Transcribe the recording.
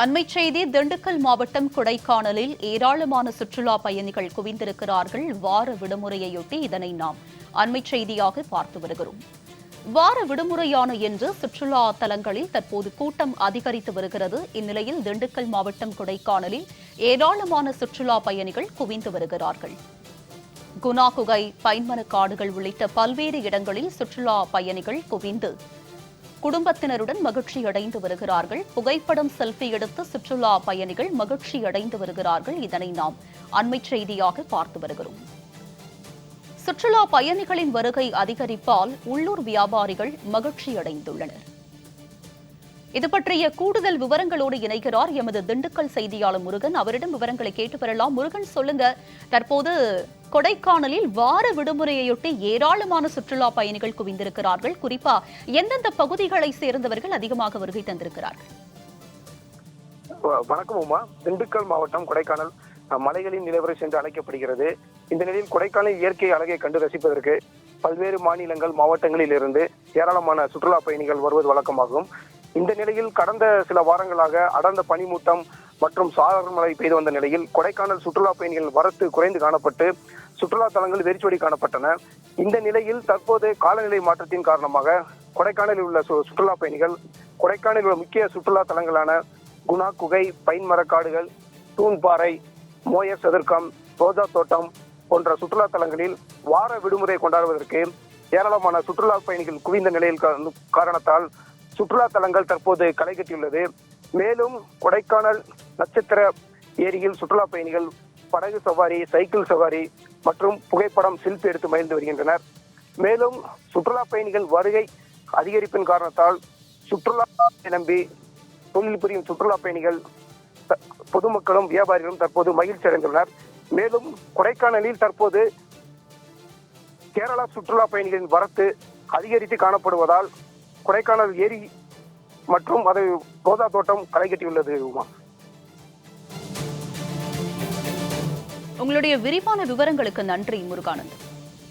அண்மைச் செய்தி திண்டுக்கல் மாவட்டம் கொடைக்கானலில் ஏராளமான சுற்றுலா பயணிகள் குவிந்திருக்கிறார்கள். வார விடுமுறையொட்டி இதனை நாம் அண்மைச் செய்தியாக பார்த்து வருகிறோம். வார விடுமுறையான என்று சுற்றுலா தலங்களில் தற்போது கூட்டம் அதிகரித்து வருகிறது. இந்நிலையில் திண்டுக்கல் மாவட்டம் கொடைக்கானலில் ஏராளமான சுற்றுலா பயணிகள் குவிந்து வருகிறார்கள். குணா குகை பைன்மன காடுகள் உள்ளிட்ட பல்வேறு இடங்களில் சுற்றுலா பயணிகள் குவிந்து குடும்பத்தினருடன் மகிழ்ச்சி அடைந்து வருகிறார்கள். புகைப்படம் செல்ஃபி எடுத்து சுற்றுலா பயணிகள் மகிழ்ச்சி அடைந்து வருகிறார்கள். இதனை நாம் அண்மைச் செய்தியாக பார்த்து வருகிறோம். சுற்றுலா பயணிகளின் வருகை அதிகரிப்பால் உள்ளூர் வியாபாரிகள் மகிழ்ச்சி அடைந்துள்ளனர் இது பற்றிய கூடுதல் விவரங்களோடு இணைகிறார் எமது திண்டுக்கல் செய்தியாளர் முருகன். அவரிடம் விவரங்களை கேட்டு பெறலாம். முருகன் சொல்லுங்க. தற்போது கொடைக்கானலில் வார விடுமுறையொட்டி ஏராளமான சுற்றுலா பயணிகள் குவிந்திருக்கிறார்கள். குறிப்பா எந்தெந்த பகுதிகளை சேர்ந்தவர்கள் அதிகமாக வருகை தந்திருக்கிறார்கள்? வணக்கம் உமா. திண்டுக்கல் மாவட்டம் கொடைக்கானல் மலைகளின் நிலவரை சென்று அழைக்கப்படுகிறது. இந்த நிலையில் கொடைக்கானல் இயற்கை அழகை கண்டு ரசிப்பதற்கு பல்வேறு மாநிலங்கள் மாவட்டங்களில் இருந்து ஏராளமான சுற்றுலா பயணிகள் வருவது வழக்கமாகும். இந்த நிலையில் கடந்த சில வாரங்களாக அடர்ந்த பனிமூட்டம் மற்றும் சாரல் மழை பெய்து வந்த நிலையில் கொடைக்கானல் சுற்றுலா பயணிகள் வரத்து குறைந்து காணப்பட்டு சுற்றுலா தலங்கள் வெறிச்சோடி காணப்பட்டன. இந்த நிலையில் தற்போது காலநிலை மாற்றத்தின் காரணமாக கொடைக்கானலில் உள்ள சு- சுற்றுலா பயணிகள் கொடைக்கானலில் உள்ள முக்கிய சுற்றுலா தலங்களான குணா குகை பைன் மரக்காடுகள் தூண்பாறை மோயர் சதுர்க்கம் ரோஜா தோட்டம் போன்ற சுற்றுலா தலங்களில் வார விடுமுறை கொண்டாடுவதற்கு ஏராளமான சுற்றுலா பயணிகள் குவிந்த நிலையில் காரணத்தால் சுற்றுலா தலங்கள் தற்போது களை கட்டியுள்ளது மேலும் கொடைக்கானல் நட்சத்திர ஏரியில் சுற்றுலா பயணிகள் படகு சவாரி சைக்கிள் சவாரி மற்றும் புகைப்படம் செல்ஃபி எடுத்து மகிழ்ந்து வருகின்றனர். மேலும் சுற்றுலா பயணிகள் வருகை அதிகரிப்பின் காரணத்தால் சுற்றுலா நம்பி தொழில் புரியும் சுற்றுலா பயணிகள் த- பொதுமக்களும் வியாபாரிகளும் தற்போது மகிழ்ச்சி அடைந்துள்ளனர். மேலும் கொடைக்கானலில் தற்போது கேரளா சுற்றுலா பயணிகளின் வரத்து அதிகரித்து காணப்படுவதால் கொடைக்கானல் ஏரி மற்றும் அது ரோஜா தோட்டம் களை கட்டியுள்ளது உமா. உங்களுடைய விரிவான விவரங்களுக்கு நன்றி முருகானந்த்.